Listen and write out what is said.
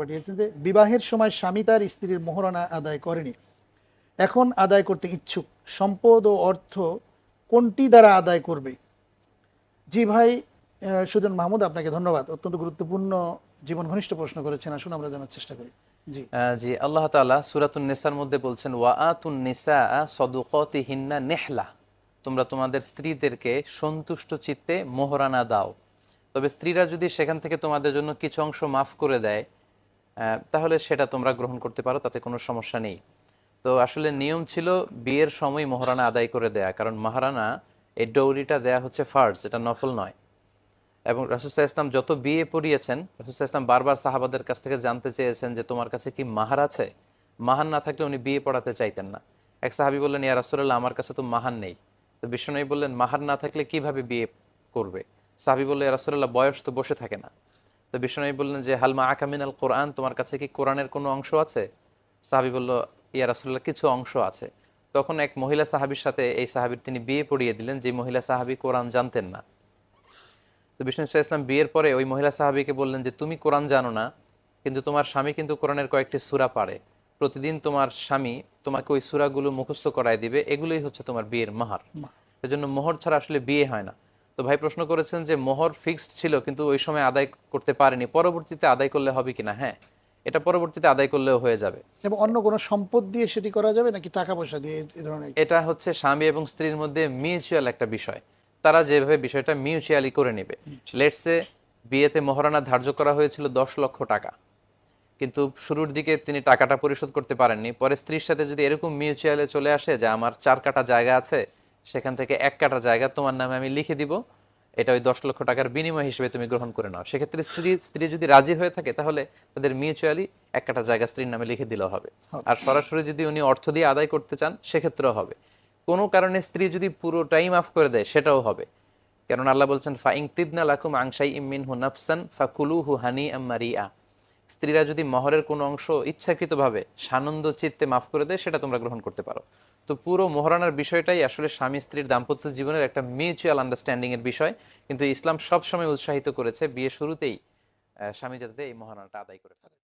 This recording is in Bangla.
পাঠিয়েছেন যে বিবাহের সময় স্বামী তার স্ত্রীর মোহরানা আদায় করেনি। এখন আদায় করতে ইচ্ছুক। সম্পদ ও অর্থ কোনটি দ্বারা আদায় করবে? জি ভাই সুজন মাহমুদ, আপনাকে ধন্যবাদ। অত্যন্ত গুরুত্বপূর্ণ জীবন ঘনিষ্ঠ প্রশ্ন করেছেন। আসুন আমরা জানার চেষ্টা করি। জি। জি, আল্লাহ তাআলা সুরাতুন নিসার মধ্যে বলছেন ওয়াতুন নিসা সদুকাতিহিন্না নেহলা। তোমরা তোমাদের স্ত্রীদেরকে সন্তুষ্ট চিত্তে মোহরানা দাও। তবে স্ত্রীরা যদি সেখান থেকে তোমাদের জন্য কিছু অংশ মাফ করে দেয় তাহলে সেটা তোমরা গ্রহণ করতে পারো, তাতে কোনো সমস্যা নেই। তো আসলে নিয়ম ছিল বিয়ের সময় মোহরানা আদায় করে দেয়া, কারণ মহারানা এই ডৌরিটা দেয়া হচ্ছে ফার্জ, এটা নফল নয়। এবং রাসুসাহ ইসলাম যত বিয়ে পড়িয়েছেন রাসুসাহ ইসলাম বারবার সাহাবাদের কাছ থেকে জানতে চেয়েছেন যে তোমার কাছে কি মাহার আছে? মাহার না থাকলে উনি বিয়ে পড়াতে চাইতেন না। এক সাহাবি বললেন, ইয়া রাসুল্লাহ আমার কাছে তো মাহার নেই। তো বিশ্বনবী বললেন, মাহার না থাকলে কীভাবে বিয়ে করবে? সাহাবি বললেন ইয়া রাসুল্লাহ বয়স তো বসে থাকে না। তো বিশ্বনবী বললেন যে হালমা আকামিন আল কোরআন? তোমার কাছে কি কোরআনের কোনো অংশ আছে? সাহাবি বলল ইয়া রাসুল্লাহ কিছু অংশ আছে। তখন এক মহিলা সাহাবির সাথে এই সাহাবির তিনি বিয়ে পড়িয়ে দিলেন যে মহিলা সাহাবি কোরআন জানতেন না। তো বিষ্ণু ইসা ইসলাম বিয়ের পরে ওই মহিলা সাহাবিকে বললেন যে তুমি কোরআন জানো না কিন্তু তোমার স্বামী কিন্তু কোরআনের কয়েকটি সুরা পারে। প্রতিদিন তোমার স্বামী তোমাকে ওই সুরাগুলো মুখস্থ করায় দিবে এগুলোই হচ্ছে তোমার বিয়ের মাহার। সেজন্য মোহর ছাড়া আসলে বিয়ে হয় না। তো ভাই প্রশ্ন করেছেন যে মোহর ফিক্সড ছিল কিন্তু ওই সময় আদায় করতে পারেনি। পরবর্তীতে আদায় করলে হবে কিনা? হ্যাঁ এটা পরবর্তীতে আদায় করলেও হয়ে যাবে। এবং অন্য কোনো সম্পদ দিয়ে সেটি করা যাবে নাকি টাকা পয়সা দিয়ে এই- ধরনের এটা হচ্ছে স্বামী এবং স্ত্রীর মধ্যে মিউচুয়াল একটা বিষয়। তারা যেভাবে বিষয়টা মিউচুয়ালি করে নেবে। লেটসে বিয়েতে মহারণা ধার্য করা হয়েছিল দশ লক্ষ টাকা কিন্তু শুরুর দিকে তিনি টাকাটা পরিশোধ করতে পারেননি। পরে স্ত্রীর সাথে যদি এরকম মিউচুয়ালে চলে আসে যে আমার চার কাটা জায়গা আছে সেখান থেকে এক কাটা জায়গা তোমার নামে আমি লিখে দিব। এটা ওই দশ লক্ষ টাকার বিনিময় হিসেবে তুমি গ্রহণ করে নাও। সেক্ষেত্রে স্ত্রী স্ত্রী যদি রাজি হয়ে থাকে তাহলে তাদের মিউচুয়ালি এক কাটা জায়গা স্ত্রীর নামে লিখে দিলেও হবে। আর সরাসরি যদি উনি অর্থ দিয়ে আদায় করতে চান সেক্ষেত্রেও হবে। কোনো কারণে স্ত্রী যদি পুরো টাইম অফ করে দেয় সেটাও হবে। কারণ আল্লাহ বলছেন ফাইং তিবনা লাকুম আংশাই ইমিন হু নাফসান ফাকুলু হু হানি আম্মারিয়া স্ত্রীরা যদি মহরের কোনো অংশ ইচ্ছাকৃতভাবে সানন্দ চিত্তে মাফ করে দেয়, সেটা তোমরা গ্রহণ করতে পারো। তো পুরো মহরানার বিষয়টাই আসলে স্বামী স্ত্রীর দাম্পত্য জীবনের একটা মিউচুয়াল আন্ডারস্ট্যান্ডিংয়ের বিষয়। কিন্তু ইসলাম সবসময় উৎসাহিত করেছে বিয়ে শুরুতেই স্বামী যাতে এই মহারানাটা আদায় করে ফেলে।